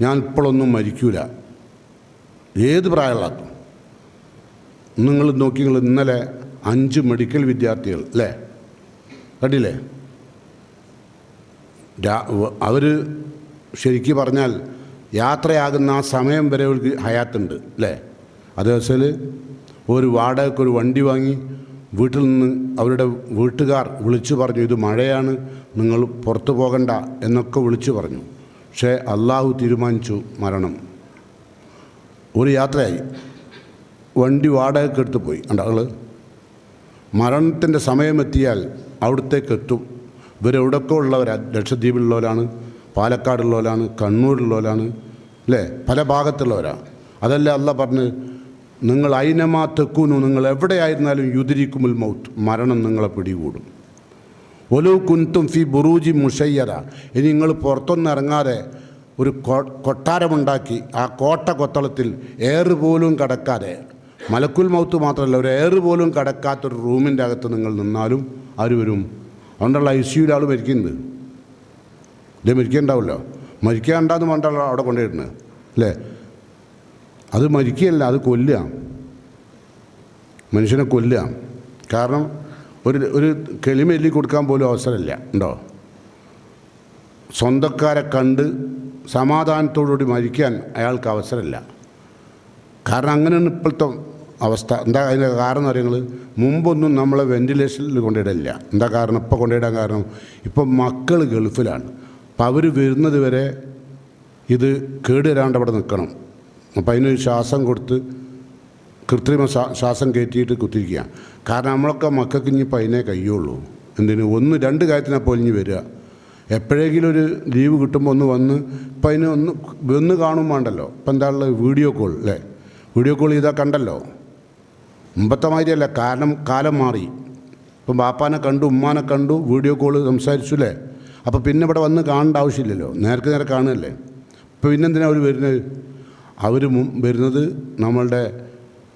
ഞാൻ ഇപ്പോഴൊന്നും മരിക്കൂല. ഏത് പ്രായമുള്ള നിങ്ങൾ നോക്കി നിങ്ങൾ ഇന്നലെ അഞ്ച് മെഡിക്കൽ വിദ്യാർത്ഥികൾ അല്ലേ? കണ്ടില്ലേ? അവർ ശരിക്കും പറഞ്ഞാൽ യാത്രയാകുന്ന ആ സമയം വരെ അവർക്ക് ഹയാത്തുണ്ട് അല്ലേ? അതേ വെച്ചാൽ ഒരു വാടകയ്ക്ക് ഒരു വണ്ടി വാങ്ങി വീട്ടിൽ നിന്ന് അവരുടെ വീട്ടുകാർ വിളിച്ചു പറഞ്ഞു ഇത് മഴയാണ് നിങ്ങൾ പുറത്തു പോകണ്ട എന്നൊക്കെ വിളിച്ചു പറഞ്ഞു. പക്ഷേ അള്ളാഹു തീരുമാനിച്ചു മരണം. ഒരു യാത്രയായി. വണ്ടി വാടകയ്ക്ക് എടുത്ത് പോയി. കണ്ട ആൾ? മരണത്തിന്റെ സമയമെത്തിയാൽ അവിടത്തേക്ക് എത്തും. ഇവരെവിടൊക്കെ ഉള്ളവരാണ് ലക്ഷദ്വീപിലുള്ളവരാണ് പാലക്കാടുള്ളവരാണ് കണ്ണൂരിലുള്ളവരാണ് അല്ലേ? പല ഭാഗത്തുള്ളവരാണ് അതല്ലേ അല്ല പറഞ്ഞ് നിങ്ങൾ അയിനമാ തെക്കൂന്നു നിങ്ങൾ എവിടെയായിരുന്നാലും യുതിരിക്കുമുൽ മൗത്ത്. മരണം നിങ്ങളെ പിടികൂടും. ഒലു കുന്തും ഫി ബുറൂജി മുഷയ്യറ ഇനി നിങ്ങൾ പുറത്തൊന്നും ഇറങ്ങാതെ ഒരു കൊട്ടാരമുണ്ടാക്കി ആ കോട്ട കൊത്തളത്തിൽ ഏറ് പോലും കടക്കാതെ. മലക്കുൽ മൗത്ത് മാത്രമല്ല ഒരു ഏറ് പോലും കടക്കാത്തൊരു റൂമിന്റെ അകത്ത് നിങ്ങൾ നിന്നാലും ആര് വരും? അതുകൊണ്ടുള്ള ഐ സിയുടെ ആൾ മരിക്കുന്നത് ഇതേ മരിക്കണ്ടാവില്ലോ മരിക്കാണ്ടെന്ന് പറഞ്ഞിട്ടാണ് അവിടെ കൊണ്ടുവരുന്നത്. അല്ലേ? അത് മരിക്കുകയല്ല അത് കൊല്ലുക. മനുഷ്യനെ കൊല്ലുക. കാരണം ഒരു ഒരു കെളിമെല്ലി കൊടുക്കാൻ പോലും അവസരമില്ല. ഉണ്ടോ? സ്വന്തക്കാരെ കണ്ട് സമാധാനത്തോടുകൂടി മരിക്കാൻ അയാൾക്ക് അവസരമില്ല. കാരണം അങ്ങനെയാണ് ഇപ്പോഴത്തെ അവസ്ഥ. എന്താ അതിന്റെ കാരണം എന്ന് പറയുന്നത്? മുമ്പൊന്നും നമ്മളെ വെന്റിലേഷനിൽ കൊണ്ടിടില്ല എന്താ കാരണം? ഇപ്പോൾ കൊണ്ടിടാൻ കാരണം ഇപ്പം മക്കൾ ഗൾഫിലാണ്. അപ്പം അവർ വരുന്നത് വരെ ഇത് കേടുവരാണ്ട് അവിടെ നിൽക്കണം. അപ്പം അതിനൊരു ശ്വാസം കൊടുത്ത് കൃത്രിമ ശ്വാ- ശ്വാസം കയറ്റിയിട്ട് കുത്തിരിക്കുക. കാരണം നമ്മളൊക്കെ മക്കൾക്ക് ഇനി പതിനേ കഴിയുള്ളൂ. എന്തിനു? ഒന്ന് രണ്ട് കാര്യത്തിനപ്പോൾ ഇനി വരിക. എപ്പോഴെങ്കിലും ഒരു ലീവ് കിട്ടുമ്പോൾ ഒന്ന് വന്ന് ഇപ്പം അതിന് ഒന്ന് വന്ന് കാണും വേണ്ടല്ലോ. ഇപ്പം എന്താ ഉള്ളത്? വീഡിയോ കോൾ അല്ലേ? വീഡിയോ കോൾ ചെയ്താൽ കണ്ടല്ലോ. മുമ്പത്തെ മാതിരിയല്ല. കാരണം കാലം മാറി. ഇപ്പം ബാപ്പാനെ കണ്ടു ഉമ്മാനെ കണ്ടു വീഡിയോ കോൾ സംസാരിച്ചു അല്ലേ? അപ്പോൾ പിന്നെ ഇവിടെ വന്ന് കാണേണ്ട ആവശ്യമില്ലല്ലോ. നേർക്ക് നേരെ കാണുകയല്ലേ? ഇപ്പോൾ പിന്നെന്തിനാണ് അവർ വരുന്നത്? അവർ വരുന്നത് നമ്മളുടെ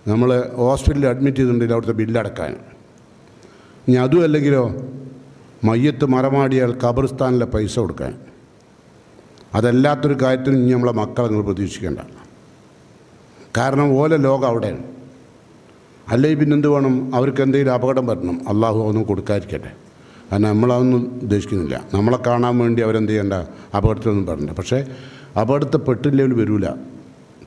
നമ്മളെ ഹോസ്പിറ്റലിൽ അഡ്മിറ്റ് ചെയ്തിട്ടുണ്ടെങ്കിൽ അവിടുത്തെ ബില്ലടക്കാൻ ഇനി അതും അല്ലെങ്കിലോ മയ്യത്ത് മറമാടിയാൽ ഖബർസ്ഥാനിലെ പൈസ കൊടുക്കാൻ. അതല്ലാത്തൊരു കാര്യത്തിനും ഇനി നമ്മളെ മക്കളെ നിങ്ങൾ പ്രതീക്ഷിക്കേണ്ട. കാരണം ഓല ലോകം അവിടെയാണ്. അല്ലെങ്കിൽ പിന്നെ എന്ത് വേണം? അവർക്ക് എന്തെങ്കിലും അപകടം വരണം. അള്ളാഹു ഒന്നും കൊടുക്കാതിരിക്കട്ടെ. കാരണം നമ്മളതൊന്നും ഉദ്ദേശിക്കുന്നില്ല. നമ്മളെ കാണാൻ വേണ്ടി അവരെന്ത് ചെയ്യേണ്ട? അപകടത്തിലൊന്നും പറഞ്ഞില്ല പക്ഷേ അപകടത്തെ പെട്ടില്ലെങ്കിൽ വരില്ല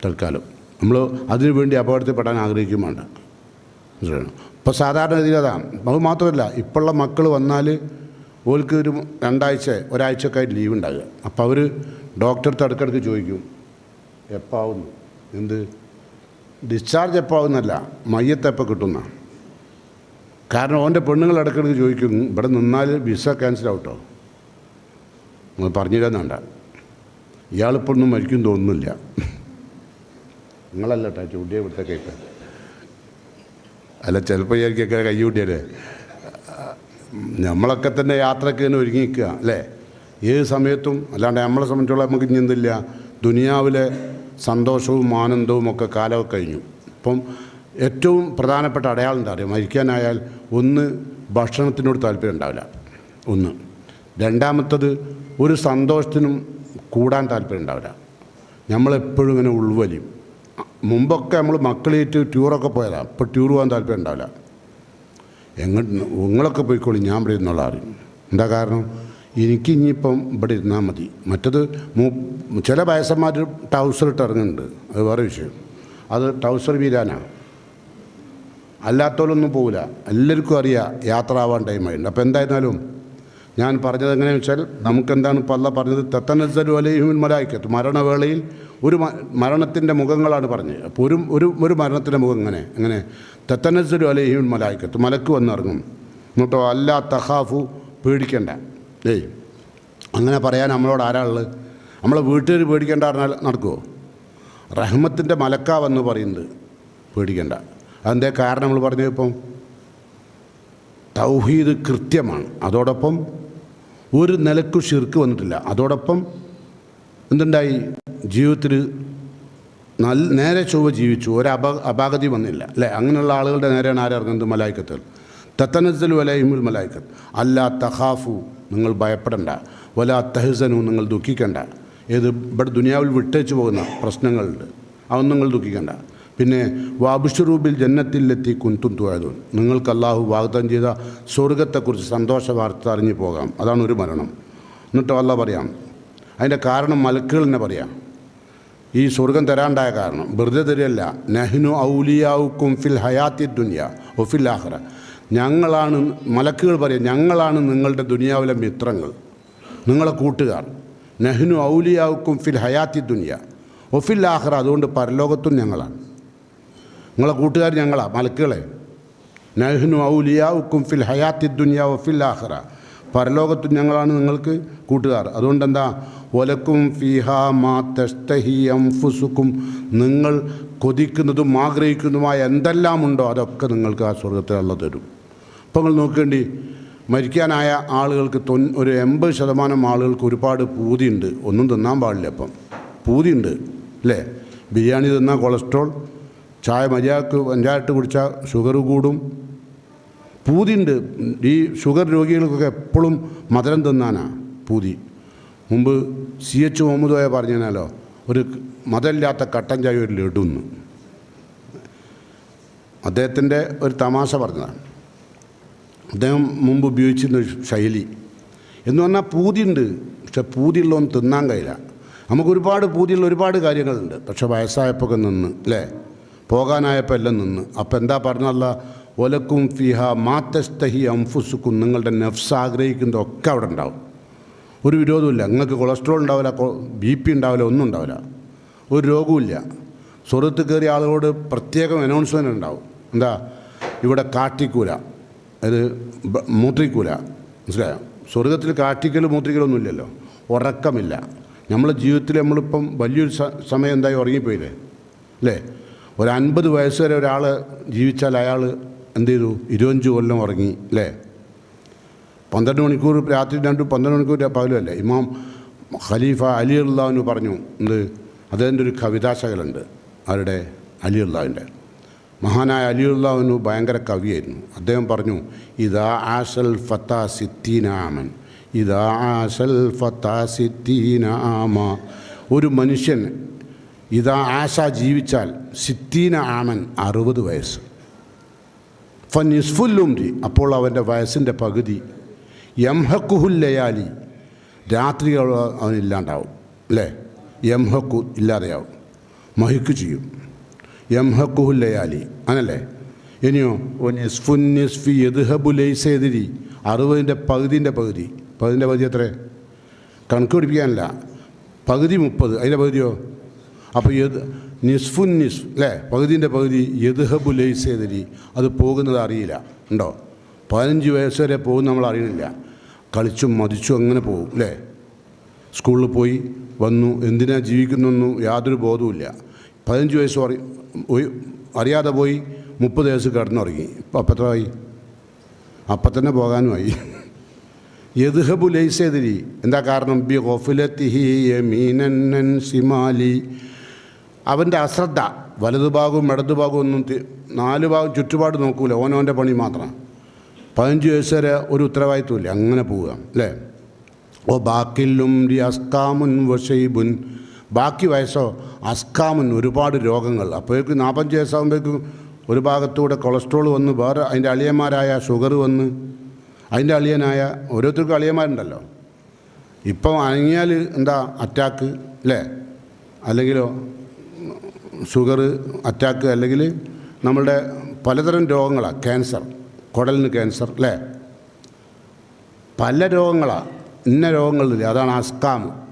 തൽക്കാലം. നമ്മൾ അതിനുവേണ്ടി അപകടത്തിൽ പെടാൻ ആഗ്രഹിക്കും ഇപ്പോൾ സാധാരണ ഗതിയിൽ അതാണ് അത് മാത്രമല്ല ഇപ്പോഴുള്ള മക്കൾ വന്നാൽ ഓൽക്ക് ഒരു രണ്ടാഴ്ച ഒരാഴ്ചയൊക്കെ ആയിട്ട് ലീവ് ഉണ്ടാകുക അപ്പോൾ അവർ ഡോക്ടർക്ക് ഇടയ്ക്കിടയ്ക്ക് ചോദിക്കും എപ്പാവുന്നു? എന്ത്? ഡിസ്ചാർജ് എപ്പാവുന്നല്ല മയ്യത്ത് എപ്പോൾ കിട്ടുന്ന? കാരണം ഓന്റെ പെണ്ണുങ്ങൾ ഇടക്കിടക്ക് ചോദിക്കും ഇവിടെ നിന്നാൽ വിസ ക്യാൻസൽ ആവട്ടോ? നിങ്ങൾ പറഞ്ഞിരുന്നണ്ട ഇയാളിപ്പോഴൊന്നും മരിക്കും തോന്നുന്നില്ല. നിങ്ങളല്ല കേട്ടോ ചൂണ്ടിയെ ഇവിടുത്തെ അല്ല ചിലപ്പോൾ വിചാരിക്കൊക്കെ കൈ കൂട്ടിയല്ലേ നമ്മളൊക്കെ തന്നെ യാത്രയ്ക്ക് തന്നെ ഒരുങ്ങി നിൽക്കുക അല്ലേ? ഏത് സമയത്തും അല്ലാണ്ട് നമ്മളെ സംബന്ധിച്ചോളം നമുക്ക് ഇനി ദുനിയാവിലെ സന്തോഷവും ആനന്ദവും ഒക്കെ കാലമൊക്കെ കഴിഞ്ഞു. ഇപ്പം ഏറ്റവും പ്രധാനപ്പെട്ട അടയാളം എന്താ പറയുക മരിക്കാനായാൽ ഒന്ന് ഭക്ഷണത്തിനോട് താല്പര്യം ഉണ്ടാവില്ല. ഒന്ന്. രണ്ടാമത്തത് ഒരു സന്തോഷത്തിനും കൂടാൻ താല്പര്യം ഉണ്ടാവില്ല. നമ്മളെപ്പോഴും ഇങ്ങനെ ഉൾവലിയും. മുമ്പൊക്കെ നമ്മൾ മക്കളേറ്റ് ടൂറൊക്കെ പോയതാണ് ഇപ്പോൾ ടൂർ പോകാൻ താല്പര്യം ഉണ്ടാവില്ല. എങ്ങോട്ട് നിങ്ങളൊക്കെ പോയിക്കോളി ഞാൻ ഇവിടെ ഇരുന്നുള്ള ആരും എന്താ കാരണം? എനിക്ക് ഇനിയിപ്പം ഇവിടെ ഇരുന്നാൽ മതി. മറ്റത് ചില വയസ്സന്മാർ ടൗസർ ഇട്ട് ഇറങ്ങുന്നുണ്ട്. അത് വേറെ വിഷയം. അത് ടൗസർ വീരാനാണ് അല്ലാത്തവരൊന്നും പോകില്ല എല്ലാവർക്കും അറിയാം യാത്ര ആവാൻ ടൈമായിട്ടുണ്ട് അപ്പോൾ എന്തായിരുന്നാലും ഞാൻ പറഞ്ഞത് എങ്ങനെയാണെന്ന് വെച്ചാൽ നമുക്കെന്താണ് പല്ല പറഞ്ഞത്? തെത്തനസലു അലൈഹിമിൻ മലായിക്കത്ത്. മരണവേളയിൽ ഒരു മരണത്തിന്റെ മുഖങ്ങളാണ് പറഞ്ഞത്. അപ്പോൾ ഒരു ഒരു ഒരു മരണത്തിന്റെ മുഖം എങ്ങനെ? എങ്ങനെ? തെത്തനസലു അലൈഹിമിൻ മലായിക്കത്ത്. മലക്ക് വന്നിറങ്ങും. എന്നിട്ടോ അല്ല തഹാഫു പേടിക്കണ്ട. ഏയ് അങ്ങനെ പറയാൻ നമ്മളോട് ആരാളുള്ളത് നമ്മളെ വീട്ടുകാർ പേടിക്കേണ്ട പറഞ്ഞാൽ നടക്കുമോ റഹ്മത്തിന്റെ മലക്കാവെന്ന് പറയുന്നത് പേടിക്കണ്ട. അതിന്റെ കാരണം നമ്മൾ പറഞ്ഞു ഇപ്പം? തൗഹീദ് കൃത്യമാണ്. അതോടൊപ്പം ഒരു നിലക്കും ഷിർക്ക് വന്നിട്ടില്ല. അതോടൊപ്പം എന്തുണ്ടായി? ജീവിതത്തിൽ നല്ല നേരെ ചൊവ്വ ജീവിച്ചു. ഒരു അപ അപാകതി വന്നില്ല. അല്ലേ? അങ്ങനെയുള്ള ആളുകളുടെ നേരെയാണ് ആരിറങ്ങുന്നത് മലായിക്കത്തുകൾ. തത്തനസൽ വലൈമുൽ മലായിക്കത്ത്. അല്ല തഹാഫു നിങ്ങൾ ഭയപ്പെടണ്ട. വല തഹസനു നിങ്ങൾ ദുഃഖിക്കണ്ട. ഏത് ഇവിടെ ദുനിയാവിൽ വിട്ടേച്ച് പോകുന്ന പ്രശ്നങ്ങളുണ്ട്. അതൊന്നും നിങ്ങൾ ദുഃഖിക്കണ്ട. പിന്നെ വാബുഷറൂബിൽ ജന്നത്തിലെത്തി കുന്തും തുഴതും. നിങ്ങൾക്ക് അള്ളാഹു വാഗ്ദാനം ചെയ്ത സ്വർഗത്തെക്കുറിച്ച് സന്തോഷ വാർത്ത അറിഞ്ഞു പോകാം. അതാണ് ഒരു മരണം. എന്നിട്ട് അല്ല പറയാം. അതിന്റെ കാരണം മലക്കുകൾ തന്നെ പറയാം. ഈ സ്വർഗം തരാണ്ടായ കാരണം വെറുതെ തരികയല്ല. നെഹ്നു ഔലിയാവുക്കും ഫിൽ ഹയാത്തി ദുനിയ ഒഫിൽ ആഹ്റ ഞങ്ങളാണ് മലക്കുകൾ പറയാം ഞങ്ങളാണ് നിങ്ങളുടെ ദുനിയാവിലെ മിത്രങ്ങൾ. നിങ്ങളെ കൂട്ടുകാർ. നെഹ്നു ഔലിയാവുക്കും ഫിൽ ഹയാത്തി ദുനിയ ഒഫിൽ ആഹ്റ അതുകൊണ്ട് പരലോകത്തും ഞങ്ങളാണ്. നിങ്ങളെ കൂട്ടുകാർ ഞങ്ങളാ മലക്കുകളെ. നഹ്നു ഔലിയാവുക്കും ഫിൽ ഹയാത്തി ദുനിയാവ് ഫിൽ ആഹ്റ പരലോകത്തും ഞങ്ങളാണ് നിങ്ങൾക്ക് കൂട്ടുകാർ. അതുകൊണ്ട് എന്താ ഒലക്കും ഫിഹ മാ തെസ്തഹി അംഫുസുക്കും. നിങ്ങൾ കൊതിക്കുന്നതും ആഗ്രഹിക്കുന്നതുമായ എന്തെല്ലാം ഉണ്ടോ അതൊക്കെ നിങ്ങൾക്ക് ആ സ്വർഗത്തിൽ അള്ള തരും. അപ്പോൾ നിങ്ങൾ നോക്കേണ്ടി മരിക്കാനായ ആളുകൾക്ക് തൊൻ ഒരു എൺപത് ശതമാനം ആളുകൾക്ക് ഒരുപാട് പൂതിയുണ്ട്. ഒന്നും തിന്നാൻ പാടില്ല അപ്പം പൂതിയുണ്ട് അല്ലേ? ബിരിയാണി തിന്നാൽ കൊളസ്ട്രോൾ ചായ മര്യാദയ്ക്ക് അഞ്ചായിട്ട് കുടിച്ചാൽ ഷുഗർ കൂടും. പൂതിയുണ്ട് ഈ ഷുഗർ രോഗികൾക്കൊക്കെ എപ്പോഴും മധുരം തിന്നാനാ പൂതി. മുമ്പ് സി എച്ച് ആയ പറഞ്ഞാലോ ഒരു മതമില്ലാത്ത കട്ടൻ ചായ ഒരു ലഡുന്ന്. അദ്ദേഹത്തിന്റെ ഒരു തമാശ പറഞ്ഞതാണ്. അദ്ദേഹം മുമ്പ് ഉപയോഗിച്ചിരുന്ന ശൈലി. എന്ന് പറഞ്ഞാൽ പൂതിയുണ്ട് പക്ഷെ പൂതിയുള്ളതൊന്നും തിന്നാൻ കഴിയില്ല. നമുക്കൊരുപാട് പൂതിയുള്ള ഒരുപാട് കാര്യങ്ങളുണ്ട്. പക്ഷെ വയസ്സായപ്പോൾ നിന്ന് അല്ലേ? പോകാനായപ്പോൾ എല്ലാം നിന്ന്. അപ്പോൾ എന്താ പറഞ്ഞല്ല ഒലക്കും ഫിഹ മാത്തസ്തഹി അംഫുസുക്കും. നിങ്ങളുടെ നെഫ്സ് ആഗ്രഹിക്കുന്നതൊക്കെ അവിടെ ഉണ്ടാവും. ഒരു വിരോധമില്ല നിങ്ങൾക്ക് കൊളസ്ട്രോൾ ഉണ്ടാവില്ല ബി പി ഉണ്ടാവില്ല ഒന്നും ഉണ്ടാവില്ല. ഒരു രോഗവുമില്ല സ്വർഗത്ത് കയറിയ ആളുകളോട് പ്രത്യേകം അനൗൺസ്മെന്റ് ഉണ്ടാവും. എന്താ? ഇവിടെ കാട്ടിക്കൂല. അത് മൂത്രിക്കൂല മനസ്സിലായോ? സ്വർഗത്തിൽ കാട്ടിക്കൽ മൂത്രിക്കലൊന്നും ഇല്ലല്ലോ. ഉറക്കമില്ല. നമ്മളെ ജീവിതത്തിൽ നമ്മളിപ്പം വലിയൊരു സമയം എന്തായി? ഉറങ്ങിപ്പോയില്ലേ? അല്ലേ? ഒരു അൻപത് വയസ്സ് വരെ ഒരാൾ ജീവിച്ചാൽ അയാൾ എന്ത് ചെയ്തു ഇരുപഞ്ച് കൊല്ലം ഉറങ്ങി അല്ലേ? പന്ത്രണ്ട് മണിക്കൂർ രാത്രി രണ്ട് പന്ത്രണ്ട് മണിക്കൂർ പകലുമല്ലേ? ഇമാം ഖലീഫ അലി അള്ളാഹുവിന് പറഞ്ഞു എന്ത്? അദ്ദേഹത്തിന്റെ ഒരു കവിതാശകലുണ്ട് ആരുടെ? അലി അള്ളാഹുവിന്റെ മഹാനായ അലി അള്ളാഹുവിന് ഭയങ്കര കവിയായിരുന്നു. അദ്ദേഹം പറഞ്ഞു ഇതാ ആസൽ ഫത്ത സിത്തീനാമൻ ഇതാ ആസൽ ഫത്ത സിത്തീനാമ ഒരു മനുഷ്യൻ ഇതാ ആശ ജീവിച്ചാൽ സിത്തീന ആമൻ അറുപത് വയസ്സ്. ഫൻ ഇസ്ഫുല്ലുംരി അപ്പോൾ അവന്റെ വയസ്സിന്റെ പകുതി. യംഹക്കുഹുല്ലയാലി രാത്രികൾ അവനില്ലാണ്ടാവും അല്ലേ? യംഹക്കു ഇല്ലാതെയാവും മഹിക്കു ചെയ്യും. യംഹക്കുഹുല്ലയാലി അങ്ങനല്ലേ? ഇനിയോ ഓ നിസ്ഫുൻ നിസ്ഫി യദ്ഹബു ലൈസെതിരി അറുപതിന്റെ പകുതിന്റെ പകുതി. പകുതിന്റെ പകുതി എത്ര കണക്ക് പിടിപ്പിക്കാനല്ല. പകുതി മുപ്പത് അതിന്റെ പകുതിയോ? അപ്പോൾ യത് നിസ്ഫുൻ നിസ് അല്ലേ? പകുതിന്റെ പകുതി യദ്ഹബു ലൈസേതരി അത് പോകുന്നത് അറിയില്ല. ഉണ്ടോ? പതിനഞ്ച് വയസ്സ് വരെ പോകും നമ്മൾ അറിയണില്ല കളിച്ചും മതിച്ചും അങ്ങനെ പോകും അല്ലേ? സ്കൂളിൽ പോയി വന്നു. എന്തിനാ ജീവിക്കുന്നൊന്നും യാതൊരു ബോധവുമില്ല പതിനഞ്ച് വയസ്സ് അറിയാതെ പോയി മുപ്പത് വയസ്സ് കിടന്നുറങ്ങി. ഇപ്പം അപ്പത്രമായി അപ്പം തന്നെ പോകാനുമായി യദ്ഹബു ലൈസേതിരി എന്താ കാരണം? ബി ഗൊഫിലത്തിഹി യമീനൻ സിമാലി. അവന്റെ അശ്രദ്ധ വലതുഭാഗവും ഇടതുഭാഗവും ഒന്നും നാല് ഭാഗം ചുറ്റുപാട് നോക്കൂല. ഓനോന്റെ പണി മാത്രം. പതിനഞ്ച് വയസ്സ് വരെ ഒരു ഉത്തരവാദിത്വമില്ല അങ്ങനെ പോവുക അല്ലേ? ഓ ബാക്കിലും ലി അസ്കാമുൻ വഷൈബുൻ ബാക്കി വയസ്സോ അസ്കാമുൻ ഒരുപാട് രോഗങ്ങൾ. അപ്പോഴേക്കും നാൽപ്പത്തഞ്ച് വയസ്സാകുമ്പോഴേക്കും ഒരു ഭാഗത്തൂടെ കൊളസ്ട്രോൾ വന്ന് വേറെ അതിന്റെ അളിയന്മാരായ ഷുഗർ വന്ന്. അതിന്റെ അളിയനായ ഓരോരുത്തർക്കും അളിയന്മാരുണ്ടല്ലോ. ഇപ്പം അനങ്ങിയാൽ എന്താ? അറ്റാക്ക് അല്ലേ? അല്ലെങ്കിലോ? ഷുഗർ അറ്റാക്ക് അല്ലെങ്കിൽ നമ്മളുടെ പലതരം രോഗങ്ങളാണ് ക്യാൻസർ കുടലിന് ക്യാൻസർ അല്ലേ? പല രോഗങ്ങളാണ് ഇന്ന രോഗങ്ങളില്ല അതാണ് അസ്കാം.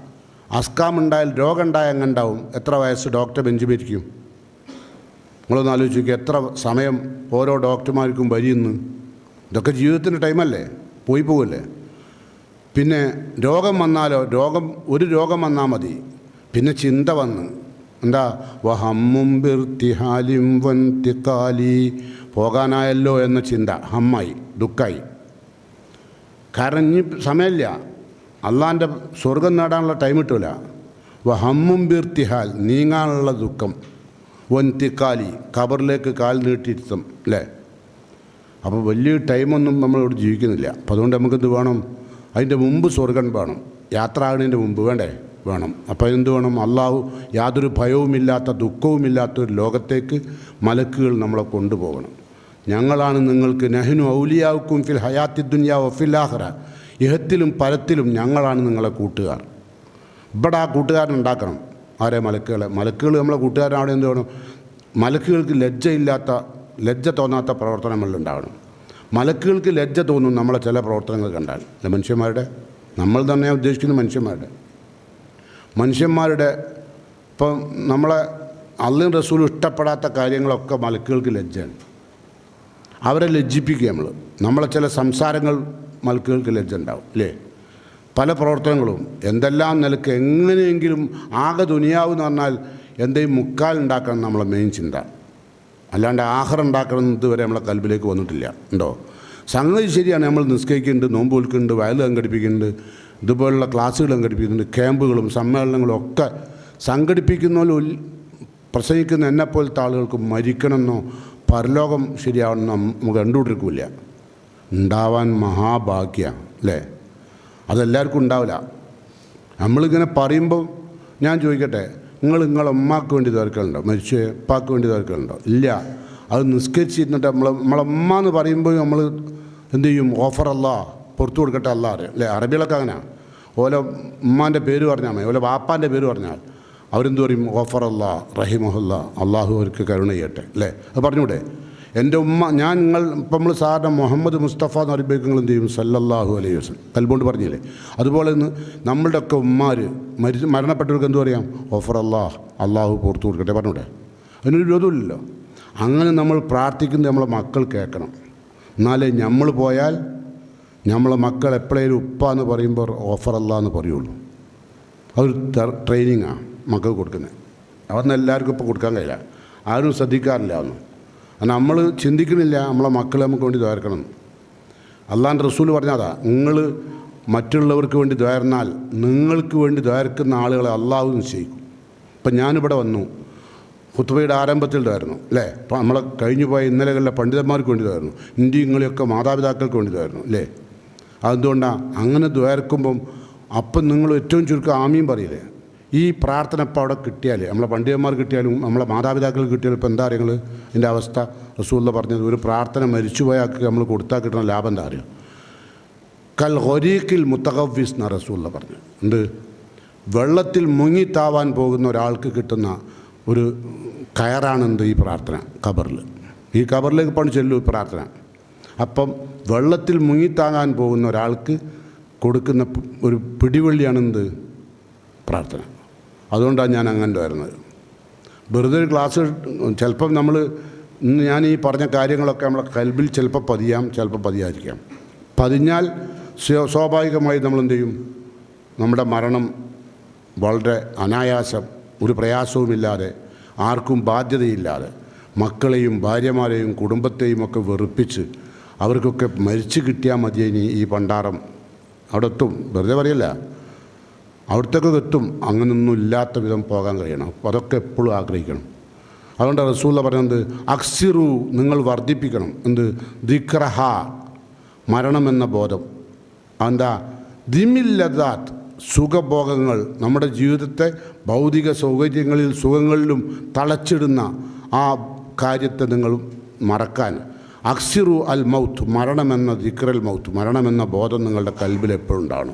അസ്കാം ഉണ്ടായാൽ രോഗം ഉണ്ടായാൽ എങ്ങനെ ഉണ്ടാവും? എത്ര വയസ്സ് ഡോക്ടർ ബെഞ്ച് മരിക്കും നിങ്ങളൊന്ന് ആലോചിച്ച് നോക്കുക എത്ര സമയം ഓരോ ഡോക്ടർമാർക്കും വരിയുന്നു. ഇതൊക്കെ ജീവിതത്തിന്റെ ടൈമല്ലേ? പോയി പോകല്ലേ പിന്നെ രോഗം വന്നാലോ രോഗം ഒരു രോഗം വന്നാൽ മതി. പിന്നെ ചിന്ത വന്ന് എന്താ? വഹമ്മും ബിർത്തിഹാലിം വൻ തിക്കാലി പോകാനായല്ലോ എന്ന ചിന്ത ഹമ്മായി ദുഃഖായി. കരഞ്ഞ് സമയമില്ല. അള്ളാന്റെ സ്വർഗം നേടാനുള്ള ടൈം കിട്ടൂല. വഹമ്മും ബിർത്തിഹാൽ നീങ്ങാനുള്ള ദുഃഖം. വൻ തിക്കാലി കബറിലേക്ക് കാൽ നീട്ടിയിരുത്തും അല്ലേ അപ്പോൾ വലിയ ടൈമൊന്നും നമ്മളിവിടെ ജീവിക്കുന്നില്ല. അപ്പോൾ അതുകൊണ്ട് നമുക്കെന്ത് വേണം? അതിന്റെ മുമ്പ് സ്വർഗം വേണം. യാത്ര ആകുന്നതിന്റെ മുമ്പ് വേണ്ടേ? വേണം. അപ്പോൾ എന്ത് വേണം? അള്ളാഹു യാതൊരു ഭയവുമില്ലാത്ത ദുഃഖവുമില്ലാത്ത ഒരു ലോകത്തേക്ക് മലക്കുകൾ നമ്മളെ കൊണ്ടുപോകണം. ഞങ്ങളാണ് നിങ്ങൾക്ക് നെഹ്നു ഔലിയാവുക്കും ഫിൽ ഹയാത്തി ദുനിയ ഒഫില്ലാഹറ ഇഹത്തിലും പരത്തിലും ഞങ്ങളാണ് നിങ്ങളെ കൂട്ടുകാർ. ഇവിടെ ആ കൂട്ടുകാരൻ ഉണ്ടാക്കണം. ആരെ? മലക്കുകളെ. മലക്കുകൾ നമ്മളെ കൂട്ടുകാരൻ അവിടെ എന്ത് വേണം? മലക്കുകൾക്ക് ലജ്ജയില്ലാത്ത ലജ്ജ തോന്നാത്ത പ്രവർത്തനം നമ്മളിൽ ഉണ്ടാവണം. മലക്കുകൾക്ക് ലജ്ജ തോന്നും നമ്മളെ ചില പ്രവർത്തനങ്ങൾ കണ്ടാൽ. മനുഷ്യന്മാരുടെ? നമ്മൾ തന്നെ ഉദ്ദേശിക്കുന്ന മനുഷ്യന്മാരുടെ. മനുഷ്യന്മാരുടെ ഇപ്പം നമ്മളെ അള്ളും റസൂലും ഇഷ്ടപ്പെടാത്ത കാര്യങ്ങളൊക്കെ മലക്കുകൾക്ക് ലജ്ജയാണ്. അവരെ ലജ്ജിപ്പിക്കുക നമ്മൾ നമ്മളെ ചില സംസാരങ്ങൾ മലക്കുകൾക്ക് ലജ്ജ ഉണ്ടാവും അല്ലേ പല പ്രവർത്തനങ്ങളും. എന്തെല്ലാം നിലയ്ക്ക് എങ്ങനെയെങ്കിലും ആകെ ദുനിയാവെന്ന് പറഞ്ഞാൽ എന്തെങ്കിലും മുക്കാൽ ഉണ്ടാക്കണം നമ്മളെ മെയിൻ ചിന്ത. അല്ലാണ്ട് ആഹാരം ഉണ്ടാക്കണം ഇതുവരെ നമ്മളെ കൽബിലേക്ക് വന്നിട്ടില്ല. ഉണ്ടോ? സംഗതി ശരിയാണ്. നമ്മൾ നിസ്കരിക്കുന്നുണ്ട് നോമ്പ് വിൽക്കുന്നുണ്ട് വയൽ സംഘടിപ്പിക്കുന്നുണ്ട് ഇതുപോലുള്ള ക്ലാസ്സുകൾ സംഘടിപ്പിക്കുന്നുണ്ട്. ക്യാമ്പുകളും സമ്മേളനങ്ങളും ഒക്കെ സംഘടിപ്പിക്കുന്നതിൽ പ്രസംഗിക്കുന്ന എന്നെപ്പോലത്തെ ആളുകൾക്ക് മരിക്കണമെന്നോ പരലോകം ശരിയാവണമെന്നോ നമുക്ക് കണ്ടുകൊണ്ടിരിക്കില്ല ഉണ്ടാവാൻ മഹാഭാഗ്യ അല്ലേ? അതെല്ലാവർക്കും ഉണ്ടാവില്ല. നമ്മളിങ്ങനെ പറയുമ്പോൾ ഞാൻ ചോദിക്കട്ടെ നിങ്ങൾ നിങ്ങളെ ഉമ്മാക്ക് വേണ്ടി തീർക്കലുണ്ടോ മരിച്ച ഉപ്പാക്ക് വേണ്ടി തീർക്കലുണ്ടോ ഇല്ല. അത് നിസ്കരിച്ചിരുന്നിട്ട് നമ്മൾ നമ്മളെ ഉമ്മ എന്ന് പറയുമ്പോൾ നമ്മൾ എന്തു ചെയ്യും? ഓഫർ അല്ല പുറത്തു കൊടുക്കട്ടെ അല്ല അല്ലേ? അറബികളൊക്കെ അങ്ങനെ ഓല ഉമ്മാന്റെ പേര് പറഞ്ഞാൽ മതി. ഓല വാപ്പാന്റെ പേര് പറഞ്ഞാൽ അവരെന്ത് പറയും? ഓഫർ അല്ല റഹിമഹല്ല അള്ളാഹു അവർക്ക് കരുണ ചെയ്യട്ടെ. അല്ലേ? അത് പറഞ്ഞൂടെ എന്റെ ഉമ്മ ഞാൻ നിങ്ങൾ ഇപ്പം നമ്മൾ സാറിന് മുഹമ്മദ് മുസ്തഫ എന്ന് പറയുമ്പോൾ നിങ്ങൾ എന്ത് ചെയ്യും? സല്ലല്ലാഹു അലൈഹി വസ്ലം കൽബോണ്ട് പറഞ്ഞില്ലേ? അതുപോലെ ഇന്ന് നമ്മളുടെ ഒക്കെ ഉമ്മാർ മരി മരണപ്പെട്ടവർക്ക് എന്തു പറയാം? ഓഫർ അല്ലാഹ് അള്ളാഹു പുറത്തു കൊടുക്കട്ടെ. പറഞ്ഞൂടെ അതിനൊരു വിരോധമില്ലല്ലോ. അങ്ങനെ നമ്മൾ പ്രാർത്ഥിക്കുന്നത് നമ്മളെ മക്കൾ കേൾക്കണം. എന്നാലേ നമ്മൾ പോയാൽ നമ്മളെ മക്കൾ എപ്പോഴേലും ഉപ്പ എന്ന് പറയുമ്പോൾ ഓഫർ അല്ല എന്ന് പറയുള്ളൂ. അതൊരു ട്രെയിനിങ്ങാണ് മക്കൾക്ക് കൊടുക്കുന്നത്. അതൊന്നും എല്ലാവർക്കും ഇപ്പോൾ കൊടുക്കാൻ കഴിയില്ല. ആരും ശ്രദ്ധിക്കാറില്ല ഒന്നും നമ്മൾ ചിന്തിക്കുന്നില്ല നമ്മളെ മക്കളെ നമുക്ക് വേണ്ടി ദ്വാരക്കണം അള്ളാന്റെ റസൂൽ പറഞ്ഞതാ നിങ്ങൾ മറ്റുള്ളവർക്ക് വേണ്ടി ദ്വാരന്നാൽ നിങ്ങൾക്ക് വേണ്ടി ദ്വാരക്കുന്ന ആളുകളെ അള്ളാഹു നിശ്ചയിക്കും. ഇപ്പം ഞാനിവിടെ വന്നു. ഹുത്തുബയുടെ ആരംഭത്തിൽ ഇതായിരുന്നു അല്ലേ? അപ്പം നമ്മളെ കഴിഞ്ഞു പോയ ഇന്നലെകളിലെ പണ്ഡിതന്മാർക്ക് വേണ്ടിയതായിരുന്നു ഇന്ത്യങ്ങളെയൊക്കെ മാതാപിതാക്കൾക്ക് വേണ്ടിയതായിരുന്നു അല്ലേ? അതെന്തുകൊണ്ടാണ് അങ്ങനെ ദ്വാരക്കുമ്പം അപ്പം നിങ്ങൾ ഏറ്റവും ചുരുക്കം ആമിയും പറയില്ലേ? ഈ പ്രാർത്ഥന ഇപ്പോൾ അവിടെ കിട്ടിയാൽ നമ്മളെ പണ്ഡിതന്മാർ കിട്ടിയാലും നമ്മളെ മാതാപിതാക്കൾ കിട്ടിയാലും ഇപ്പോൾ എന്താ അറിയങ്ങൾ എന്റെ അവസ്ഥ റസൂല്ല പറഞ്ഞത് ഒരു പ്രാർത്ഥന മരിച്ചുപോയാൾക്ക് നമ്മൾ കൊടുത്താൽ കിട്ടുന്ന ലാഭം എന്താ അറിയാം? കൽ ഹൊരീക്കിൽ മുത്തഹഫീസ് എന്ന റസൂല്ല പറഞ്ഞു എന്ത്? വെള്ളത്തിൽ മുങ്ങിത്താവാൻ പോകുന്ന ഒരാൾക്ക് കിട്ടുന്ന ഒരു കയറാണെന്ത് ഈ പ്രാർത്ഥന? ഖബറിൽ. ഈ ഖബറിലേക്ക് പണി ചെല്ലു പ്രാർത്ഥന. അപ്പം വെള്ളത്തിൽ മുങ്ങിത്താങ്ങാൻ പോകുന്ന ഒരാൾക്ക് കൊടുക്കുന്ന ഒരു പിടിവള്ളിയാണെന്ത്? പ്രാർത്ഥന. അതുകൊണ്ടാണ് ഞാൻ അങ്ങനെ വരുന്നത്. വെറുതെ ഒരു ക്ലാസ് ചിലപ്പം നമ്മൾ ഇന്ന് ഞാൻ ഈ പറഞ്ഞ കാര്യങ്ങളൊക്കെ നമ്മളെ കൽബിൽ ചിലപ്പോൾ പതിയാം ചിലപ്പോൾ പതിയായിരിക്കാം. പതിഞ്ഞാൽ സ്വാ- സ്വാഭാവികമായി നമ്മൾ എന്ത് ചെയ്യും നമ്മുടെ മരണം വളരെ അനായാസം ഒരു പ്രയാസവുമില്ലാതെ ആർക്കും ബാധ്യതയില്ലാതെ മക്കളെയും ഭാര്യമാരെയും കുടുംബത്തെയും ഒക്കെ വെറുപ്പിച്ച് അവർക്കൊക്കെ മരിച്ചു കിട്ടിയാൽ മതി ഇനി ഈ പണ്ടാരം അവിടെ എത്തും വെറുതെ പറയല്ല. അവിടത്തേക്ക് എത്തും. അങ്ങനൊന്നും ഇല്ലാത്ത വിധം പോകാൻ കഴിയണം. അപ്പോൾ അതൊക്കെ എപ്പോഴും ആഗ്രഹിക്കണം. അതുകൊണ്ട് റസൂല പറയുന്നത് അക്സിറു നിങ്ങൾ വർദ്ധിപ്പിക്കണം. എന്ത്? ദിക്രഹ മരണമെന്ന ബോധം. എന്താ ദിമില്ലദാത്ത് സുഖഭോഗങ്ങൾ. നമ്മുടെ ജീവിതത്തെ ഭൗതിക സൗകര്യങ്ങളിൽ സുഖങ്ങളിലും തളച്ചിടുന്ന ആ കാര്യത്തെ നിങ്ങൾ മറക്കാൻ. അക്സിറു അൽ മൗത്ത് മരണമെന്ന ദിക്റൽ മൗത്ത് മരണമെന്ന ബോധം നിങ്ങളുടെ കൽബിൽ എപ്പോഴും